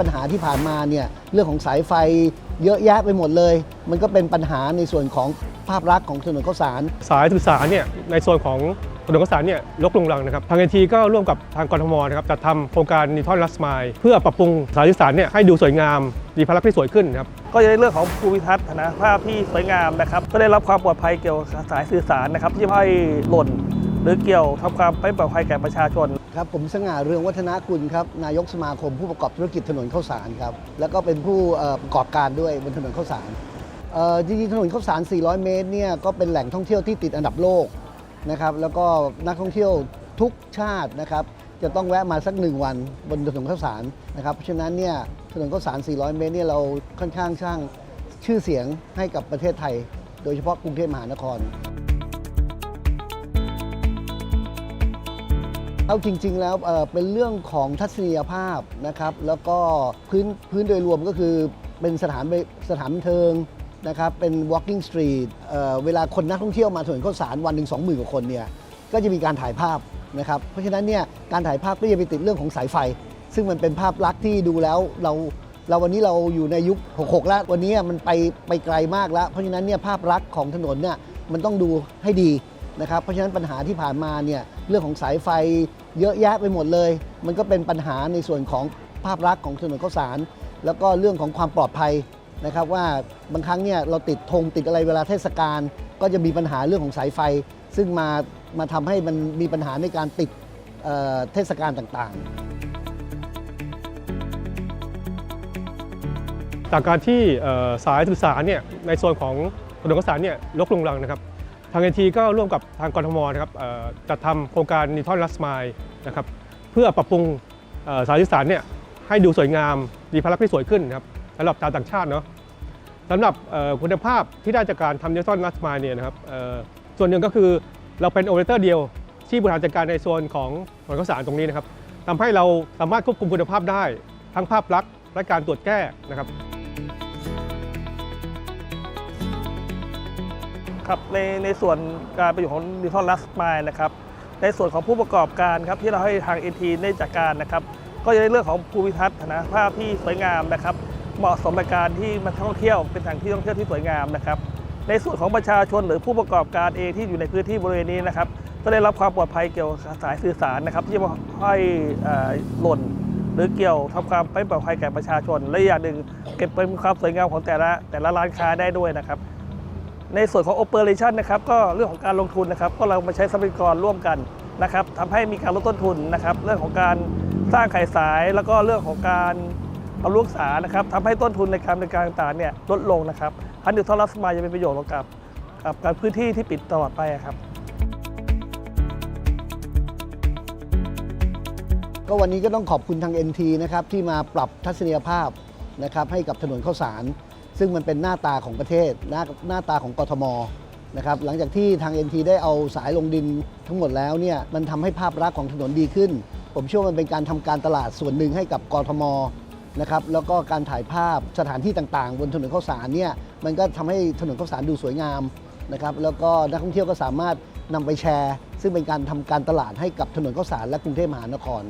ปัญหาที่ผ่านมาเนี่ยเรื่องของสายไฟเยอะแยะไปหมดเลย มันก็เป็นปัญหาในส่วนของภาพลักษณ์ของถนนข้าวสาร สายสื่อสารเนี่ยในส่วนของถนนข้าวสารเนี่ยลกลุงรังนะครับ ทางเอทีก็ร่วมกับทางกรทมนะครับจัดทำโครงการนิทอนลัสไมล์เพื่อปรับปรุงสายสื่อสารเนี่ยให้ดูสวยงามมีพลักษณ์ที่สวยขึ้นครับก็จะในเรื่องของภูมิทัศน์นะภาพที่สวยงามนะครับก็ได้รับความปลอดภัยเกี่ยวกับสายสื่อสารนะครับที่ไม่ให้หล่น หรือเกี่ยวทำความไม่ปลอดภัยแก่ประชาชน ครับผมสง่าเรืองวัฒนาคุณครับนายกสมาคมผู้ประกอบธุรกิจถนนข้าวสารครับแล้วก็เป็นผู้ประกอบการด้วยบนถนนข้าวสารจริงๆถนนข้าวสาร 400 เมตรเนี่ยก็เป็นแหล่งท่องเที่ยวที่ติดอันดับโลกนะครับแล้วก็นักท่องเที่ยวทุกชาตินะครับจะต้องแวะมาสักหนึ่งวันบนถนนข้าวสารนะครับเพราะฉะนั้นเนี่ยถนนข้าวสาร 400 เมตรเนี่ยเราค่อนข้างสร้างชื่อเสียงให้กับประเทศไทย โดยเฉพาะกรุงเทพมหานคร เอาจริง ๆ แล้วเเป็นเรื่องของทัศนียภาพนะครับ แล้วก็พื้นพื้นโดยรวมก็คือเป็นสถานสถานบันเทิงนะครับ เป็น walking street เเวลาคนนักท่องเที่ยวมาถนนข้าวสารวันหนึ่งสองหมื่นกว่าคนเนี่ยก็จะมีการถ่ายภาพนะครับ เพราะฉะนั้นเนี่ยการถ่ายภาพก็จะไปติดเรื่องของสายไฟ ซึ่งมันเป็นภาพลักษณ์ที่ดูแล้วเราเราวันนี้เราอยู่ในยุค 66 แล้ว วันนี้มันไปไปไกลมากแล้ว เพราะฉะนั้นเนี่ยภาพลักษณ์ของถนนเนี่ยมันต้องดูให้ดี นะครับเพราะฉะนั้นปัญหาที่ผ่านมาเนี่ยเรื่องของสายไฟเยอะแยะไปหมดเลย มันก็เป็นปัญหาในส่วนของภาพลักษณ์ของถนนข้าวสาร แล้วก็เรื่องของความปลอดภัยนะครับว่าบางครั้งเนี่ยเราติดธงติดอะไรเวลาเทศกาลก็จะมีปัญหาเรื่องของสายไฟ ซึ่งมามาทำให้มันมีปัญหาในการติดเเทศกาลต่างๆจากการที่สายสื่อสารเนี่ยในส่วนของถนนข้าวสารเนี่ยลกลงรังนะครับ ทางเอทีก็ร่วมกับทางกรทมนะครับจัดทำโครงการนิทอนลัสไมล์นะครับเพื่อปรับปรุงสายสื่อสารเนี่ยให้ดูสวยงามมีพลักษณ์ที่สวยขึ้นนะครับสำหรับชาวต่างชาติเนาะสำหรับคุณภาพที่ได้จากการทำนิทอนลัสไมล์เนี่ยนะครับส่วนหนึ่งก็คือเราเป็นโอเปอเรเตอร์เดียว ที่บริหารจัดการในโซนของถนนข้าวสารตรงนี้นะครับทำให้เราสามารถควบคุมคุณภาพได้ ทั้งภาพลักษณ์และการตรวจแก้นะครับ ครับในในส่วนการประโยชน์ของดิจิทัลลัสไมล์นะครับในส่วนของผู้ประกอบการครับที่เราให้ทาง NT ได้จัดการนะครับ ก็จะในเรื่องของภูมิทัศน์นภาพที่สวยงามนะครับ เหมาะสมกับการที่มาท่องเที่ยวเป็นแหล่งที่ท่องเที่ยวที่สวยงามนะครับ ในส่วนของประชาชนหรือผู้ประกอบการเองที่อยู่ในพื้นที่บริเวณนี้นะครับก็ได้รับความปลอดภัยเกี่ยวกับสายสื่อสารนะครับ ที่ไม่ให้อ่อหล่น หรือเกี่ยวทำความไม่ปลอดภัยแก่ประชาชน และอย่างหนึ่งเก็บเป็นความสวยงามของแต่ละแต่ละร้านค้าได้ด้วยนะครับ ในส่วนของ Operation นะครับก็เรื่องของการลงทุนนะครับ ก็เรามาใช้ทรัพยากรร่วมกันนะครับทำให้มีการลดต้นทุนนะครับ เรื่องของการสร้างไข่สาย แล้วก็เรื่องของการเอาลูกษานะครับทำให้ต้นทุนในการดำเนินการต่างๆเนี่ยลดลงนะครับฮันดิวทอลัสมาจะเป็นประโยชน์กับกับการพื้นที่ที่ปิดตลอดไปครับก็วันนี้ก็ต้องขอบคุณทาง NT นะครับที่มาปรับทัศนียภาพนะครับให้กับถนนข้าวสาร ซึ่งมันเป็นหน้าตาของประเทศ หน้าหน้าตาของกทมนะครับหลังจากที่ทาง NT ได้เอาสายลงดินทั้งหมดแล้วเนี่ยมันทำให้ภาพลักษณ์ของถนนดีขึ้น ผมเชื่อว่ามันเป็นการทำการตลาดส่วนหนึ่งให้กับกทมนะครับแล้วก็การถ่ายภาพสถานที่ต่างๆ บนถนนข้าวสารเนี่ยมันก็ทำให้ถนนข้าวสารดูสวยงามนะครับแล้วก็นักท่องเที่ยวก็สามารถนำไปแชร์ ซึ่งเป็นการทำการตลาดให้กับถนนข้าวสารและกรุงเทพมหานคร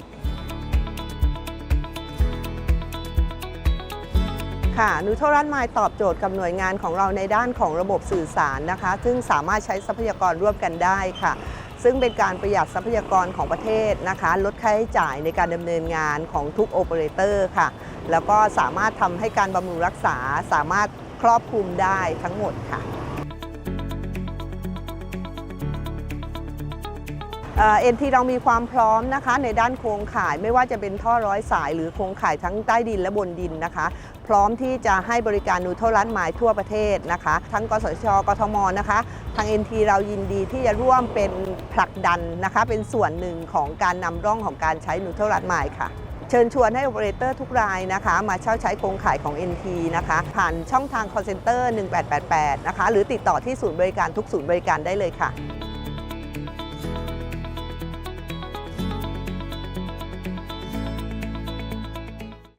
ค่ะนูโทรันไมล์ตอบโจทย์กับหน่วยงานของเราในด้านของระบบสื่อสารนะคะ ซึ่งสามารถใช้ทรัพยากรร่วมกันได้ค่ะ ซึ่งเป็นการประหยัดทรัพยากรของประเทศนะคะ ลดค่าใช้จ่ายในการดำเนินงานของทุกโอเปอเรเตอร์ค่ะ แล้วก็สามารถทำให้การบำรุงรักษาสามารถครอบคลุมได้ทั้งหมดค่ะ เอ็นทีเรามีความพร้อมนะคะในด้านโครงข่ายไม่ว่าจะเป็นท่อร้อยสายหรือโครงข่ายทั้งใต้ดินและบนดินนะคะ พร้อมที่จะให้บริการนูโทรลันไมล์ทั่วประเทศนะคะ ทั้งกสชกทมนะคะ ทาง NT เรายินดีที่จะร่วมเป็นผลักดันนะคะ เป็นส่วนหนึ่งของการนำร่องของการใช้นูโทรลันไมล์ค่ะเชิญชวนให้โอเปอเรเตอร์ทุกรายนะคะ มาเช่าใช้โครงข่ายของ NT นะคะ ผ่านช่องทาง call center 1888 นะคะ หรือติดต่อที่ศูนย์บริการทุกศูนย์บริการได้เลยค่ะ